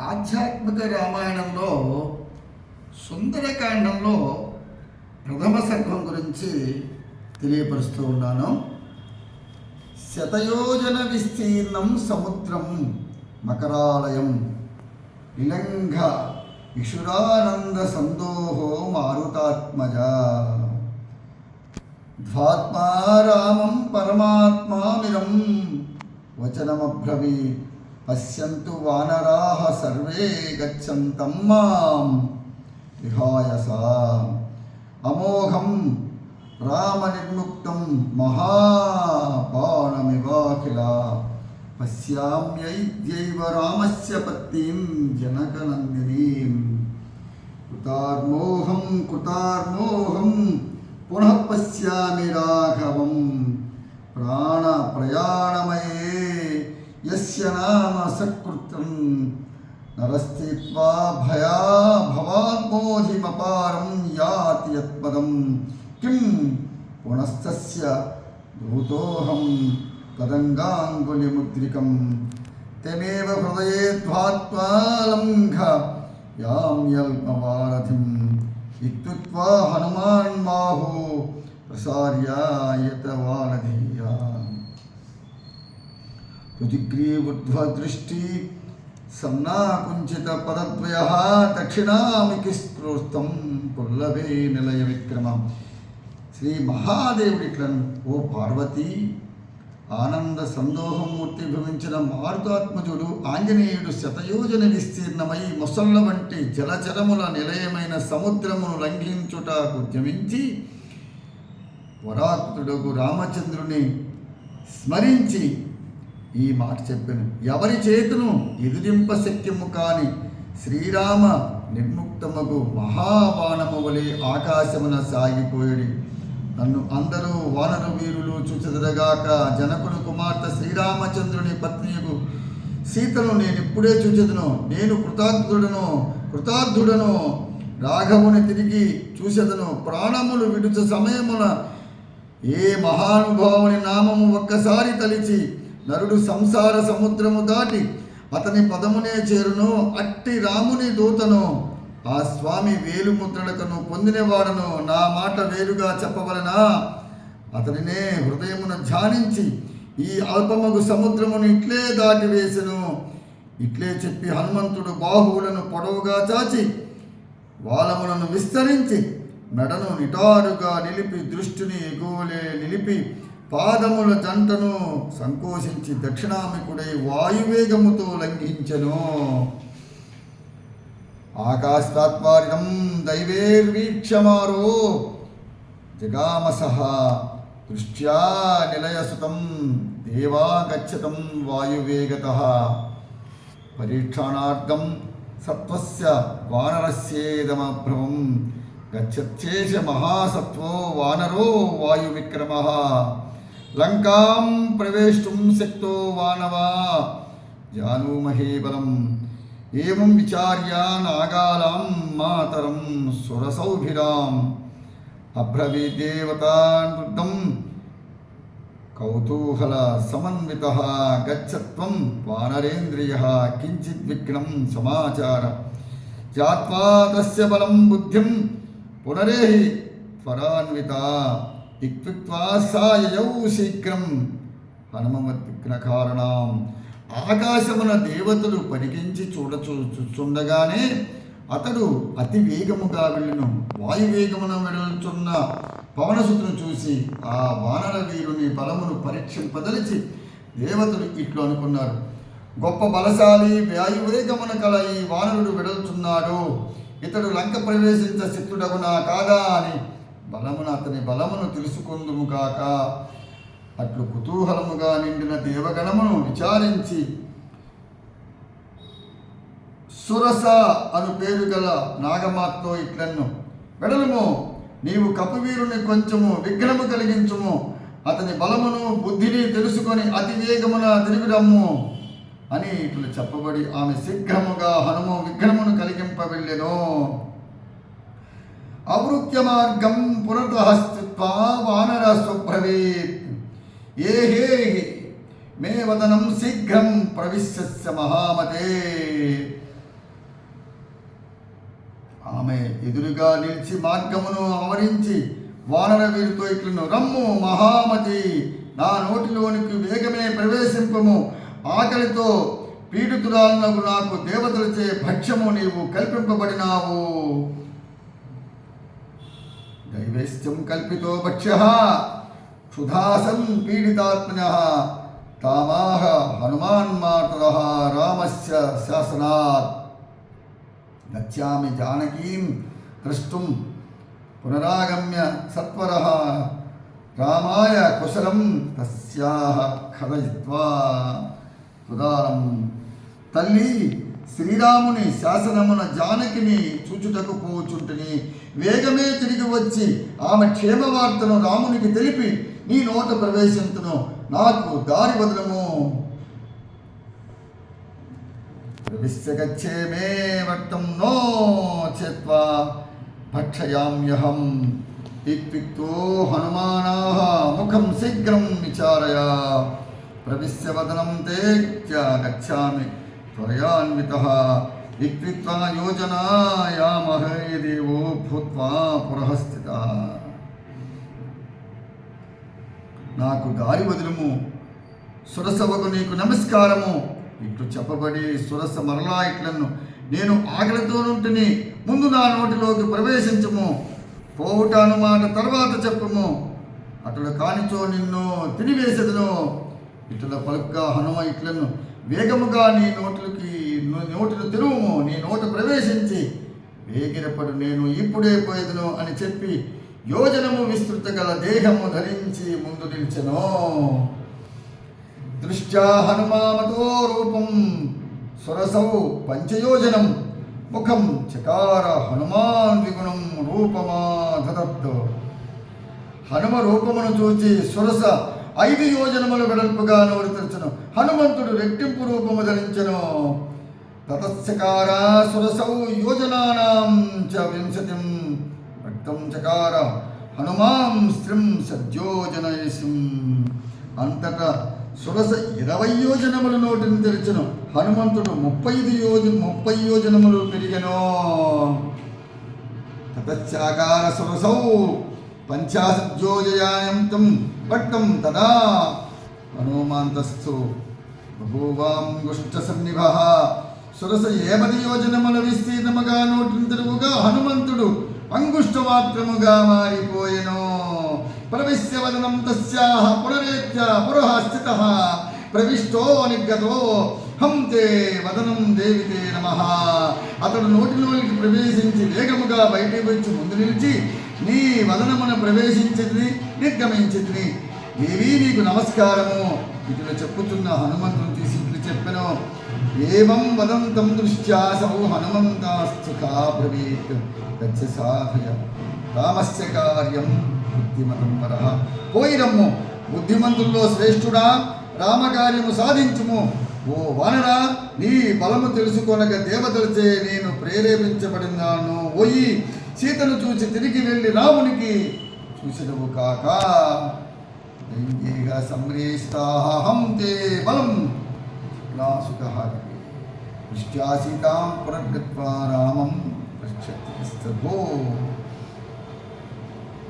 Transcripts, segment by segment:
ఆధ్యాత్మిక రామాయణంలో సుందరకాండంలో ప్రథమ సర్గం గురించి తెలియపరుస్తూ ఉన్నాను. శతయోజన విస్తీర్ణం సముద్రం మకరాలయం. నిలంఘ ఇషురానంద సందోహో మారుతాత్మజ. ద్వాత్మారామం పరమాత్మామిదం వచనమబ్రవీ పశ్యంతు వానరాహ సర్వే గచ్చంతమ్మాం విహాయస విహాయ సా. అమోఘం రామనిర్ముక్తం మహాబాణమివాఖిల. పశ్యామ్యైద్యైవ రామస్య పత్నీం జనకనందినీం. కృతార్మోహం కృతార్మోహం పునః పశ్యామి రాఘవం ప్రాణ ప్రయాణమయే యస్య నామ సకృతం నరస్థిత్వా భయా భవాత్మోధిమపారం యాతి యత్పదం కిం పునస్తస్య భూతోహం తదంగాంగులిముద్రికం తమేవ హృదయే ధ్వాత్వా లంఘ యామ్యల్పవారథిం ఇత్యుక్త్వా హనుమాన్ బాహు ప్రసార్యాయత వారధీయా రుచిగ్రీవుద్ధ్వదృష్టి సన్నాకుంచిత పదద్వయ దక్షిణామికి స్క్రోస్తం పుల్లవే నిలయ విక్రమం శ్రీ మహాదేవుడి ఇట్లను ఓ పార్వతి ఆనంద సందోహమూర్తి భవించిన మారుతాత్మజుడు ఆంజనేయుడు శతయోజన విస్తీర్ణమై మొసళ్ళ వంటి జలచరముల నిలయమైన సముద్రమును లంఘించుట ఉద్యమించి వరాకుతుడకు రామచంద్రుని స్మరించి ఈ మాట చెప్పాను. ఎవరి చేతును ఎదిరింప శక్యము కాని శ్రీరామ నిర్ముక్తముకు మహాబాణము వలె ఆకాశమున సాగిపోయాడు. నన్ను అందరూ వానరు వీరులు చూచెదరగాక జనకుని కుమార్తె శ్రీరామచంద్రుని పత్నియకు సీతను నేను ఇప్పుడే చూచెదను. నేను కృతార్థుడను కృతార్థుడను రాఘవుని తిరిగి చూసెదను ప్రాణములు విడుచ సమయమున ఏ మహానుభావుని నామము ఒక్కసారి తలిచి నరుడు సంసార సముద్రము దాటి అతని పదమునే చేరును అట్టి రాముని దూతను ఆ స్వామి వేలుముద్రలకను పొందినవాడను నా మాట వేరుగా చెప్పవలనా? అతనినే హృదయమున ధ్యానించి ఈ అల్పమగు సముద్రమును ఇట్లే దాటివేసెను ఇట్లే చెప్పి హనుమంతుడు బాహువులను పొడవుగా చాచి వాలములను విస్తరించి మెడను నిటారుగా నిలిపి దృష్టిని ఎగువలే నిలిపి పాదముల జంటను సంకోచించి దక్షిణామికుడై వాయువేగముతో లంఘించను. ఆకాశాత్వారిణం దైవేర్వీక్షమారో జగామసః దృష్ట్యా నిలయసుతం దేవాగచ్చతం వాయువేగత. పరీక్షాణార్థం సత్వస్య వానరస్యేదమభ్రమం గచ్చచ్చేష మహాసత్వో వానరో వాయువిక్రమ. లంకాం ప్రవేష్టుం శక్తో వానవా? జానూమహే బలం. ఏం విచార్య నాగాలాం మాతరం సురసౌభిరాం. అబ్రవీదేవతానృద్ధం కౌతూహల సమన్విత గచ్చత్వం వానరేంద్రియ కించిత్ విఘ్నం సమాచార. జాత్వా తస్య బలం బుద్ధిం. పునరేహి త్వరాన్విత. ఇక్విత్వా శీఘ్రం. హనుమవద్విఘ్నకారణం ఆకాశమున దేవతలు పరికించి చూడచూ చూచుండగానే అతడు అతి వేగముగా వెళ్ళను. వాయువేగమున వెళుతున్న పవనసుతును చూసి ఆ వానర వీరుని బలమును పరీక్షింపదలిచి దేవతలు ఇట్లు అనుకున్నారు. గొప్ప బలశాలి వాయువేగమున కల ఈ వానరుడు వెడలుచున్నాడు ఇతడు లంక ప్రవేశించ సిద్ధుడగునా కాదా అని బలమున అతని బలమును తెలుసుకుందుము కాక అట్లు కుతూహలముగా నిండిన దేవగణమును విచారించి సురస అను పేరు గల నాగమాతో ఇట్లన్ను వెడలము నీవు కపవీరుని కొంచెము విఘ్నము కలిగించుము అతని బలమును బుద్ధిని తెలుసుకొని అతి వేగమున తిరిగిరమ్ము అని ఇట్లు చెప్పబడి ఆమె శీఘ్రముగా హనుము విఘ్నమును కలిగింపవెళ్ళెను అవృత్య మార్గం పునర్దహస్తిత్వా వానర స్వభ్రవేత్ ఏహే మే వదనం శీఘ్రం ప్రవిశ్య మహామతే. ఆమె ఎదురుగా నిలిచి మార్గమును ఆవరించి వానర వీరితో ఇట్లను రమ్ము మహామతి నా నోటిలోనికి వేగమే ప్రవేశింపము. ఆకలితో పీడితురాలకు నాకు దేవతలచే భక్ష్యము నీవు కల్పింపబడినావు. దైవేశ్యం కల్పితో భక్ష్య క్షుధాసం పీడితాత్మన తామాహ హనుమాన్ మాతర రామస్య శాసనాత్ గచ్చామి జానకీం ద్రష్టుం పునరాగమ్య సత్వర రామాయ కుశలం తస్యాహ కథయిత్వా ఉదారం తల్లి శ్రీరాముని శాసనమున జానకిని చూచుటకు పోచుంటని. వేగమే తిరిగి వచ్చి ఆమె క్షేమ వార్తను రామునికి తెలిపి నీ నోట ప్రవేశించును నాకు దారి వదలము. ప్రవిశ్య గచ్చే వక్తం నో చేత్వా భక్షయామ్యహం ఇక్తో హనుమానాः ముఖం శీఘ్రం విచారయ. ప్రవిశ్య వదనం తే గచ్చామి. త్వరయాన్వితः ఇత్యుక్త్వా యోజనాయామహే దేవో భూత్వా పురః స్థితः నాకు దారి వదులుము. సురసవకు నీకు నమస్కారము. ఇట్లు చెప్పబడి సురస మరలా ఇట్లను. నేను ఆకలితో నుంటిని ముందు నా నోటిలోకి ప్రవేశించము. పోవుట మాట తర్వాత చెప్పము. అతడు కానిచో నిన్ను తినివేసేదను. ఇట్ల పలుగ్గా హనుమ ఇట్లను వేగముగా నీ నోట్లకి ను- నోటిని తెరువుము నీ నోట ప్రవేశించి వేగిరపడు నేను ఇప్పుడే పోయేదను అని చెప్పి యోజనము విస్తృత గల దేహము ధరించి ముందు నిలిచెను. దృష్ట్యా హనుమామతో రూపం సురసౌ పంచయోజనం ముఖం చకార హనుమాన్ విగుణం రూపమా హనుమ రూపమును చూచి సురస ఐదు యోజనములు వెడల్పుగా నోరు తెరచను. హనుమంతుడు రెట్టింపు రూపము ధరించను. తతస్సకార సురసౌ యోజనానాం చ వింశతిం రక్తం చకార హనుమాం స్త్రిం సద్యోజనయసిం. అంతటా సురస ఇరవై యోజనముల నోటిని తెరిచెను. హనుమంతుడు ముప్పై ఐదు యోజ ముప్పై యోజనములు పెరిగను. తతశ్చాకార సురసౌ పంచాశద్యోజయాయంతం పట్టం తదా హనుమాంతస్థు బభూవాంగుష్ట సన్నిభ. సురస ఏమనియోజనముల విస్తీర్ణముగా నోటిని హనుమంతుడు. అంగుష్ట మాత్రముగా మారిపోయెను. ప్రవిశ్య వదనం తస్యాహ పునరేత్య పురః ప్రవిష్టో నిగతో హంతే వదనం దేవితే నమ. అతడు నోటిలోనికి ప్రవేశించి వేగముగా బయటికి వచ్చి ముందు నిలిచి నీ వదనమున ప్రవేశించింది నిర్గమించింది దేవి నీకు నమస్కారము. ఇటులో చెప్పుతున్న హనుమంతుడు తీసి ఇట్లు చెప్పను ఏవం వదంతం దృష్ట్యా సౌ హనుమంతాస్తుకా బ్రవీత్. సాధయ. రామస్య కార్యం బుద్ధిమతం వర పోయిరమ్ము బుద్ధిమంతుల్లో శ్రేష్ఠుడా రామకార్యము సాధించుము. ఓ వానరా నీ బలము తెలుసుకొనక దేవతలచే నేను ప్రేరేపించబడినాను. ఓయి సీతను చూసి తిరిగి వెళ్ళి రామునికి చూసినవు కాక దైవ్యేగా సంరేష్టాహం తే బలం నాసుకః దృష్ట్యా సీతాం పునర్గత్వా రామం పశ్యతి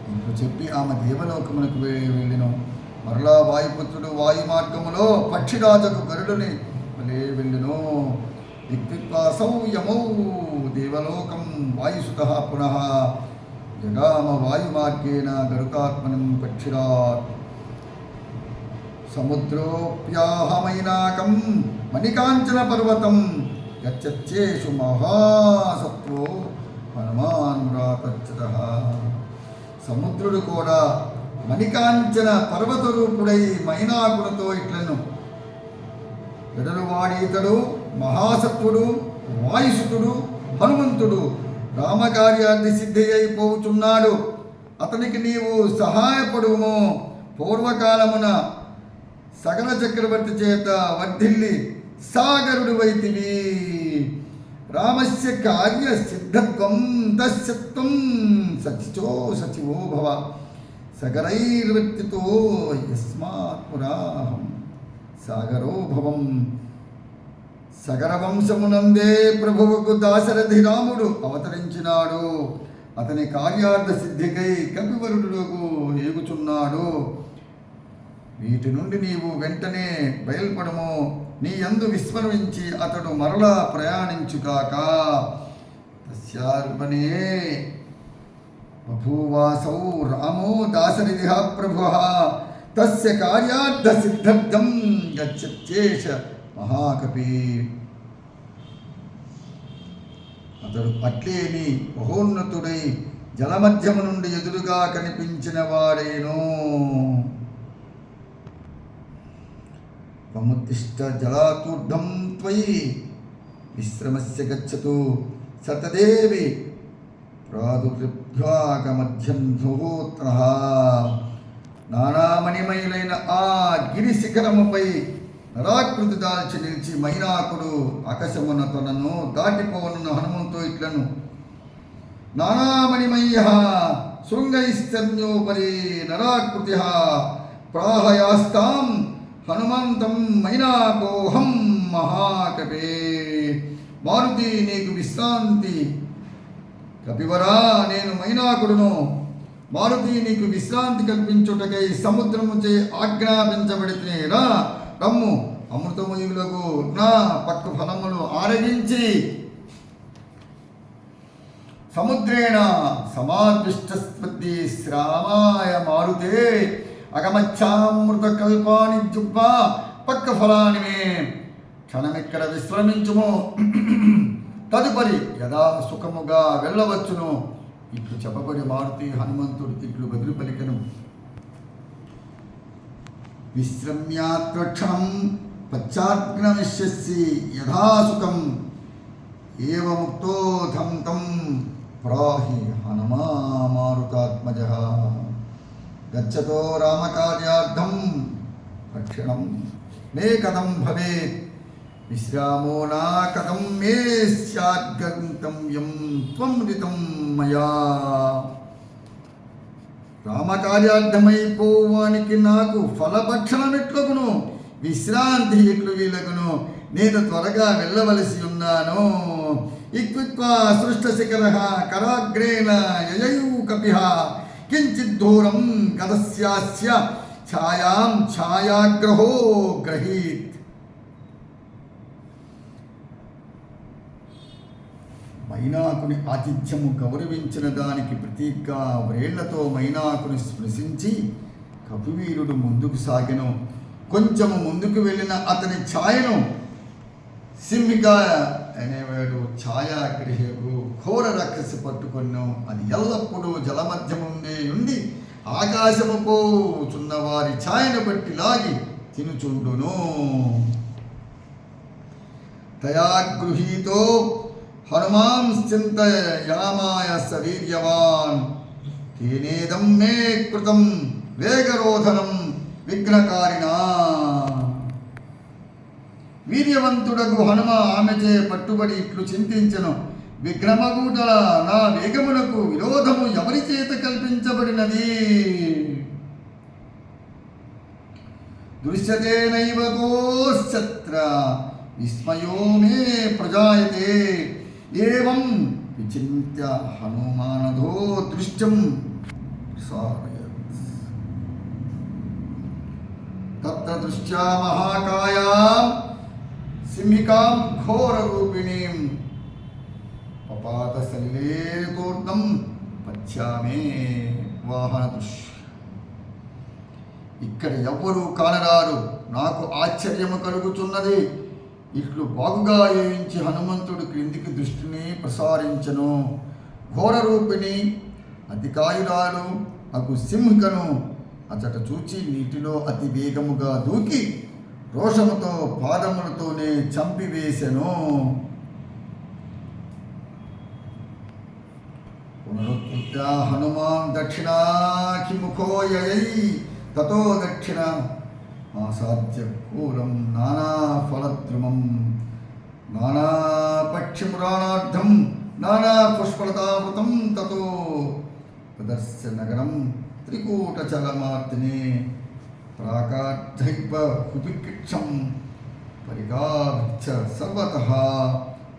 ఇందు చెప్పి ఆమె దేవలోకమునకు వె- వెళ్ళిన. మరలా వాయుపుత్రుడు వాయు మార్గములో పక్షిరాజకు గరుడుని వలే వెళ్ళినో. దిగ్విపాసౌ యమౌ దేవలోకం వాయుసుత పునః జగామ వాయుమార్గేణ గరుకాత్మనం పక్షిరాట్ సముద్రోప్యాహమైనాకం మణికాంచన పర్వతం గచ్చేషు మహాసత్వో హనుమాన్ రాతచ్చత సముద్రుడు కూడా మణికాంచన పర్వత రూపుడై మైనాకులతో ఇట్లను. ఎడలువాడి ఇతడు మహాసత్వుడు వాయుసుతుడు హనుమంతుడు రామకార్యాన్ని సిద్ధి అయిపోతున్నాడు అతనికి నీవు సహాయపడుము. పూర్వకాలమున సగల చక్రవర్తి చేత వర్ధిల్లి సాగరుడు వైతివి రామస్య కార్య సిద్ధత్వం దశత్వం సచిచో సచివో భవ సగరైర్వర్తితో యస్మాత్ పురాహం సాగరో భవం. సగర వంశమునందే ప్రభువుకు దాశరథి రాముడు అవతరించినాడు. అతని కార్యార్థ సిద్ధికై కపివరుడులకు ఏగుచున్నాడు వీటి నుండి నీవు వెంటనే బయల్పడము. నీ యందు విస్మరించి అతడు మరలా ప్రయాణించుగాక. తస్యార్పణే. బభూవాసౌ రామో దాసరిదిహ ప్రభు తస్య కార్యార్థ సిద్ధర్థం గచ్చేష మహాకపి. అతడు పట్లేని మహోన్నతుడై జలమధ్యము నుండి ఎదురుగా కనిపించిన వాడేను. త్వముత్తిష్ట జలాతూర్ధం త్వయి విశ్రమస్య గచ్చతు సతదేవి ప్రాదుర్భ్యాగమధ్యం ధూత్ర నానామణిమయులైన ఆ గిరి శిఖరముపై నరాకృతి దాల్చి నిలిచి మైనాకుడు ఆకాశమున తనను దాటిపోవనున్న హనుమంతో ఇట్లను. నానామణిమయ్య శృంగైస్తన్యోపరి నరాకృతి ప్రాహయాస్తాం హనుమంతం మైనాకోహం మహాకవే మారుతి నీకు విశ్రాంతి. కపివరా నేను మైనాకుడును మారుతి నీకు విశ్రాంతి కల్పించుటకై సముద్రముచే ఆజ్ఞాపించబడితే రా రమ్ము అమృతమయులకు నా పక్క ఫలములు ఆరగించి సముద్రేణ సమాదృష్టస్పతి శ్రామాయ మారుతే అగమచ్చామృత కల్పాని జుబ్బ పక్క ఫలాని మే క్షణమిక్కడ విశ్రమించుము. తదుపరి యథా సుఖముగా వెళ్ళవచ్చును. ఇట్లు చెప్పబడి మారుతి హనుమంతుడు ఇట్లు బదులు పలికను విశ్రమ్యాత్వక్షణం పశ్చాగ్నమిష్యసి యథాసుఖం ఏవముక్తోధం తం ప్రాహి హనుమామారుతాత్మజ గచ్చతో రామకార్యార్థం రక్షణం మే కథం భవేత్ విశ్రామో నా కథం మే స్యాద్గంతవ్యం త్వం మయా రామకార్యార్థమైపోవానికి నాకు ఫలభక్షణమెట్లకును విశ్రాంతి ఎట్లు వీలకును నేను త్వరగా వెళ్ళవలసి ఉన్నాను. ఇక్విత్వా సృష్ట శిఖర కరాగ్రేణ యయూ కపిహ కించిత్ దూరం ఛాయాం ఛాయాగ్రహో గ్రహీత్. మైనాకుని ఆతిథ్యము గౌరవించిన దానికి ప్రతీక వ్రేళ్ళతో మైనాకుని స్పృశించి కపివీరుడు ముందుకు సాగెను. కొంచెము ముందుకు వెళ్ళిన అతని ఛాయను సింహిక అనేవాడు ఛాయాగ్రహకు ఘోర రక్షసి పట్టుకున్నాం అది ఎల్లప్పుడూ జలమధ్యముండే ఉండి ఆకాశము పోచున్న వారి ఛాయను బట్టి లాగి తినుచుండును. తయాగృహీతో హనుమాం చింతయామాయ వీర్యవాన్ తేనేదం మే కృతం వేగరోధనం విఘ్నకారిణా వీర్యవంతుడకు హనుమ ఆమెచే పట్టుబడి ఇట్లు చింతించను। విఘ్నమగుటల నా వేగమునకు విరోధము ఎవరి చేత కల్పించబడినది? దృశ్యతేనైవ గోశ్చత్ర విస్మయో మే ప్రజాయతే। ఏవం విచింత్య హనుమానధో దృశ్యం తత్ర దృష్ట్యా మహాకాయాం సింహికాం ఘోరరూపిణీం. పపాత సలిలేతోర్ధం వాహన దృశ్య ఇక్కడ ఎవ్వరూ కానరారు. నాకు ఆశ్చర్యము కలుగుతున్నది. ఇట్లు బాగుగా ఏయించి హనుమంతుడు క్రిందికి దృష్టిని ప్రసారించను. ఘోర రూపిణి అతికాయురాలు అగు సింహికను అతట చూచి నీటిలో అతి వేగముగా దూకి రోషముతో పాదములతోనే చంపివేశను పునరుత్థ హనుమాన్ దక్షిణాఖిముఖో తతో దక్షిణ ఆసాధ్య కూలం నానా ఫలద్రుమం నానా పక్షిమురాణార్థం నానా పుష్పలతావృతం తతో ప్రదర్శ్య నగరం త్రికూటచలమార్తినే ప్రాకార్థైప కుపిక్షం పరిగాచ్చ సర్వత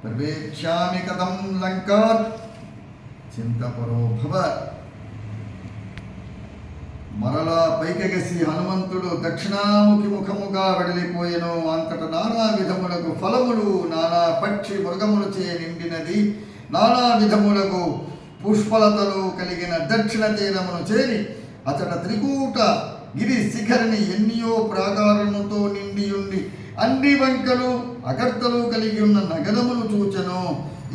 ప్రవేక్ష్యామి కథం లంకాత్ చింతపరో భవ మరలా పైకెగసి హనుమంతుడు దక్షిణాముఖి ముఖముగా వెడలిపోయెను. అంతట నానా విధములకు ఫలములు నానా పక్షి మృగములచే నిండినది. నానా విధములకు పుష్పలతలు కలిగిన దక్షిణ తీరమును చేరి అతడ త్రికూట గిరి శిఖరిని ఎన్నియో ప్రాకారముతో నిండి ఉండి అన్ని వంకలు అగర్తలు కలిగి ఉన్న నగరమును చూచెను.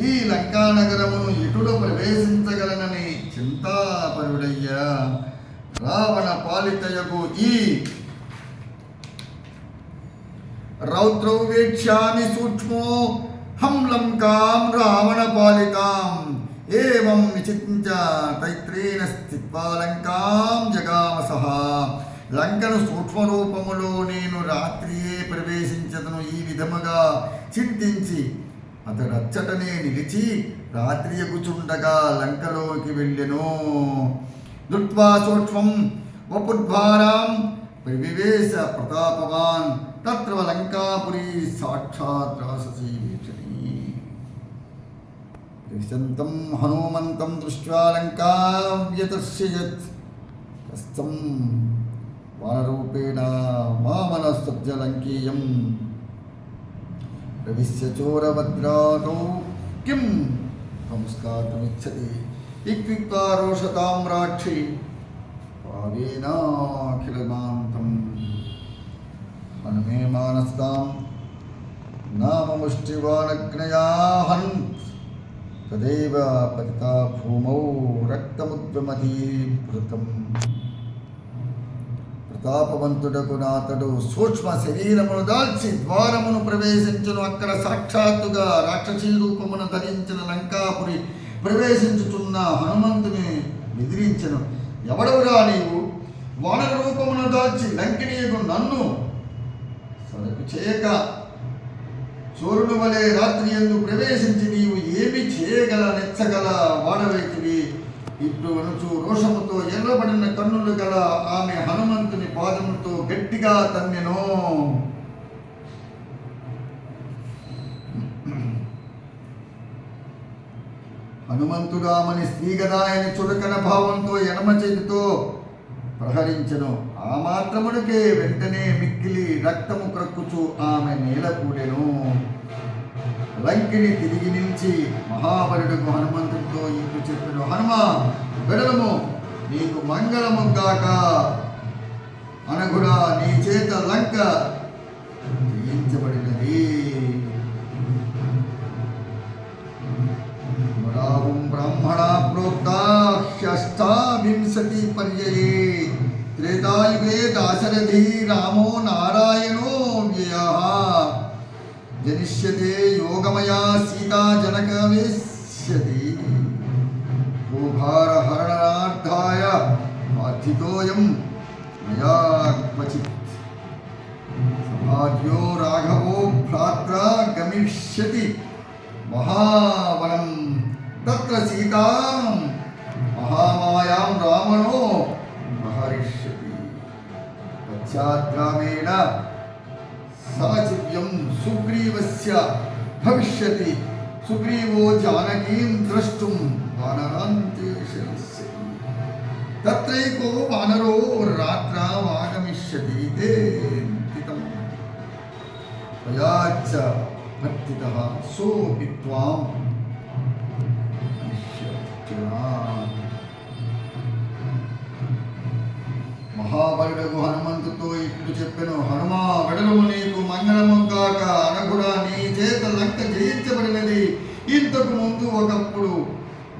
ఈ లంకా నగరమును ఎటులో ప్రవేశించగలనని చింతాపరుడయ్యా. రావణ పాలితయకు ఈ రౌద్రౌ సూక్ష్మో హం లంకాం రావణ పాలితాం ఏవం విచిత్య తైత్రేణ స్థిత్వా లంకాం జగామసః. లంకను సూక్ష్మరూపములో నేను రాత్రియే ప్రవేశించదను ఈ విధముగా చింతించి అతడు అచ్చటనే నిలిచి రాత్రి ఎగుచుండగా లంకలోకి వెళ్ళెను. दुट्वा सूक्ष्मं वपुद्वारां प्रविवेश प्रतापवान्, तत्र लङ्कापुरी साक्षात् राससी वीक्षणी विशन्तं हनुमन्तं दृष्ट्वा लङ्काव्यतर्षयत् हस्तं वानरूपेण वामनस्तब्जलङ्कीयं प्रविश्य चोरभद्रातौ किं संस्कातुमिच्छति సంస్కారమిచ్చతి ఇక్విక్తా రోషతాం రాక్షి పావేనాఖిలమాంతం హనుమే మానస్తాం. నామముష్టివానగ్నయాహన్. తదేవ పతితా భూమౌ రక్తముద్వమధీభృతం ప్రతాపవంతుడకు నాతడు సూక్ష్మ శరీరమును దాల్చి ద్వారమును ప్రవేశించును. అక్కడ సాక్షాత్తుగా రాక్షసీ రూపమును ధరించిన లంకాపురి ప్రవేశించుచున్న హనుమంతుని ఎదిరించను ఎవడవురా నీవు? వానర రూపమును దాల్చి లంకినీయకు నన్ను సరకు చేయక. చోరుడు వలె రాత్రి ఎందు ప్రవేశించి నీవు ఏమి చేయగల నెచ్చగల వాడవైతివి ఇప్పుడు అనుచు రోషముతో ఎర్రబడిన కన్నులు గల ఆమె హనుమంతుని పాదముతో గట్టిగా తన్నెను. హనుమంతుడు ఆమెని ఆయన చుడకన భావంతో ఎడమ చేతితో ప్రహరించను. ఆ మాత్రమునకే వెంటనే మిక్కిలి రక్తము క్రక్కుచు ఆమె నేల కూడెను. లంకిని తిరిగి నిలిచి మహాబలుడుకు హనుమంతుడితో ఇంటి చెప్పెను హనుమ వెడలము నీకు మంగళము కాక అనగుడా నీ చేత లంక पर्यये त्रेतायुगे दाशरथी रामो नारायणो व्ययः। जनिष्यते योगमया सीता जनकवेष्यति। भारहरणार्थाय पार्थितोऽयं मया क्वचित्। भार्यो राघवो भ्रात्रा गमिष्यति। महावनं तत्र सीताम्। మహామాయాం రామణో మహర్షి పశ్చాద్గామేణ సాచివ్యం సుగ్రీవస్య భవిష్యతి సుగ్రీవో జానకీం ద్రష్టుం వానరాంతే శరస్య తత్రైకో వానరో రాత్రావాగమిష్యతి తే భయాచ్చ భక్తిత సోపి త్వాం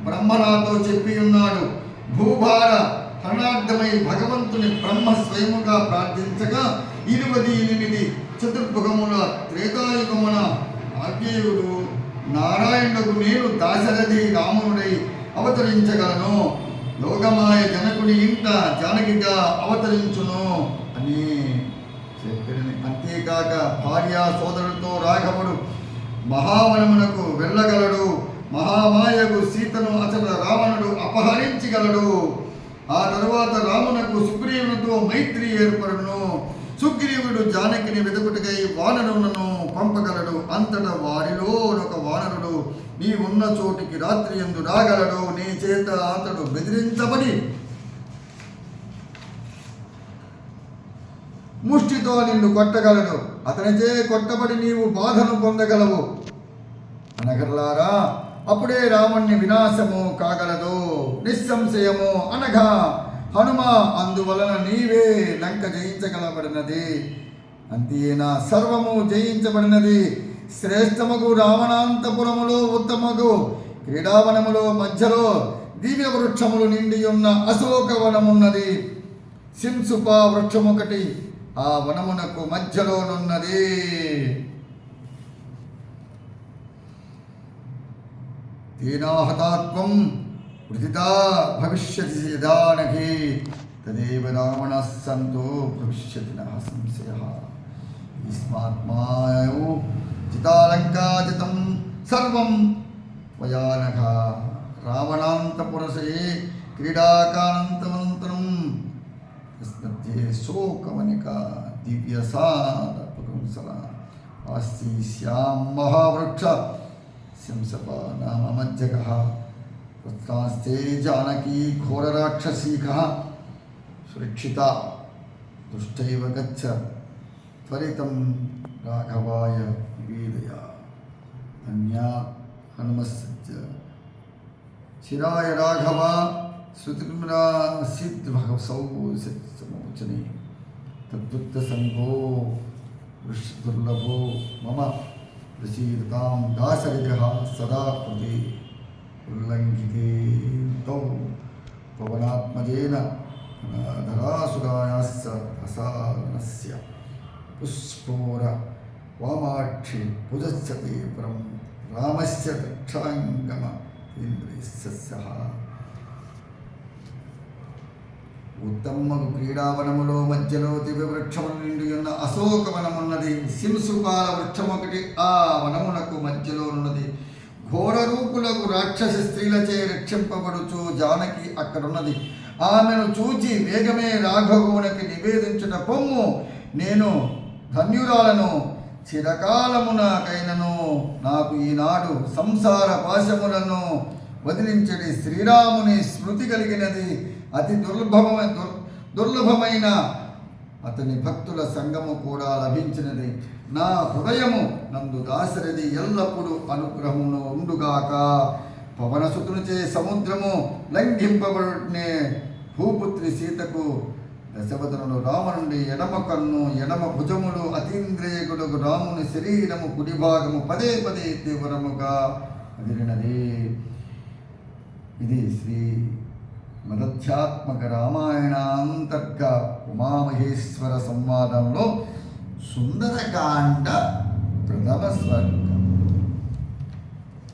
బ్రహ్మనాతో చెప్పి ఉన్నాడు. భూభార హరణార్థమై భగవంతుని బ్రహ్మ స్వయముగా ప్రార్థించగా ఇరువది ఎనిమిది చతుర్భుగముల త్రేతాయుగమున ఆగ్నేయుడు నారాయణుడు నేను దాశరథి రామునుడై అవతరించగలను. లోకమాయ జనకుని ఇంట జానకిగా అవతరించును అని చెప్పినని అంతేకాక భార్య సోదరులతో రాఘవుడు మహావనమునకు వెళ్ళగలడు. మహామాయకు సీతను అతడు రావణుడు అపహరించగలడు. ఆ తరువాత రామునకు సుగ్రీవునితో మైత్రి ఏర్పడును. సుగ్రీవుడు జానకిని వెతుకుటకై వానరులను పంపగలడు. అంతట వారిలో ఒక వానరుడు నీ ఉన్న చోటికి రాత్రి ఎందు రాగలడు. నీ చేత అతడు బెదిరించబడి ముష్టితో నిన్ను కొట్టగలడు. అతనిచే కొట్టబడి నీవు బాధను పొందగలవు. అనగర్లారా అప్పుడే రావణ్ణి వినాశము కాగలదు. నిస్సంశయము అనగా హనుమ అందువలన నీవే లంక జయించగలబడినది. అంతేనా సర్వము జయించబడినది. శ్రేష్టముగు రావణాంతపురములో ఉత్తమగు క్రీడావనములో మధ్యలో దివ్య వృక్షములు నిండి ఉన్న అశోక వనమున్నది సింసుప వృక్షమొకటి ఆ వనమునకు మధ్యలోనున్నది தீனாஹதாத்மம் பிரதிதா பவிஷ்யதி யதானகி ததேவ ராமண சந்தோ பவிஷ்யதி ந சம்சயா ஈஸ்மாத்மாயோ ஜிதாலங்காஜிதம் சர்வம் வயானகா ராவணாந்தபுரசே क्रीडाकान्तमन्त्रं यस्मध्ये शोकमनिका दिव्यसादपुंसला अस्ति स्यां महावृक्ष शंसपानामज्जगः कृत्तास्ते जानकी घोरराक्षसी सुरक्षिता, दुष्टैव गच्छ। राघवाय निवेदया। अन्या हनुमस्य चिराय राघवा सुतिम्रा सिद्धभसौ दुर्लभो मम प्रसीदतां दासरिजः सदा कृते उल्लङ्घिते तौ पवनात्मजेन धरासुरायाश्च प्रसादनस्य पुष्पोर वामाक्षि भुजस्य ते परं रामस्य दक्षाङ्गम इन्द्रस्य सः ఉత్తమము క్రీడావనములో మధ్యలో దివ్య వృక్షములు నిండి ఉన్న అశోక వనమున్నది సింసుపాల వృక్షం ఒకటి ఆ వనమునకు మధ్యలో ఉన్నది ఘోర రూపులకు రాక్షస స్త్రీలచే రక్షింపబడుచు జానకి అక్కడున్నది. ఆమెను చూచి వేగమే రాఘవునికి నివేదించుట పొమ్ము. నేను ధన్యురాలను చిరకాలమునకైనను నాకు ఈనాడు సంసార పాశములను వదిలించడి శ్రీరాముని స్మృతి కలిగినది. అతి దుర్లభమైన దుర్ దుర్లభమైన అతని భక్తుల సంగము కూడా లభించినది. నా హృదయము నందు దాసరిది ఎల్లప్పుడూ అనుగ్రహమును ఉండుగాక. పవనసుతునిచే సముద్రము లంఘింపబడునే భూపుత్రి సీతకు దశవదనుడు రామునుండి ఎడమ కన్ను ఎడమ భుజములు అతీంద్రియకుడు రాముని శరీరము కుడి భాగము పదే పదే తీవ్రముగా అదిరినది. ఇది శ్రీ మదధ్యాత్మక రామాయణాంతర్గ ఉమామహేశ్వర సంవాదంలో సుందరకాండ ప్రథమ స్వర్గ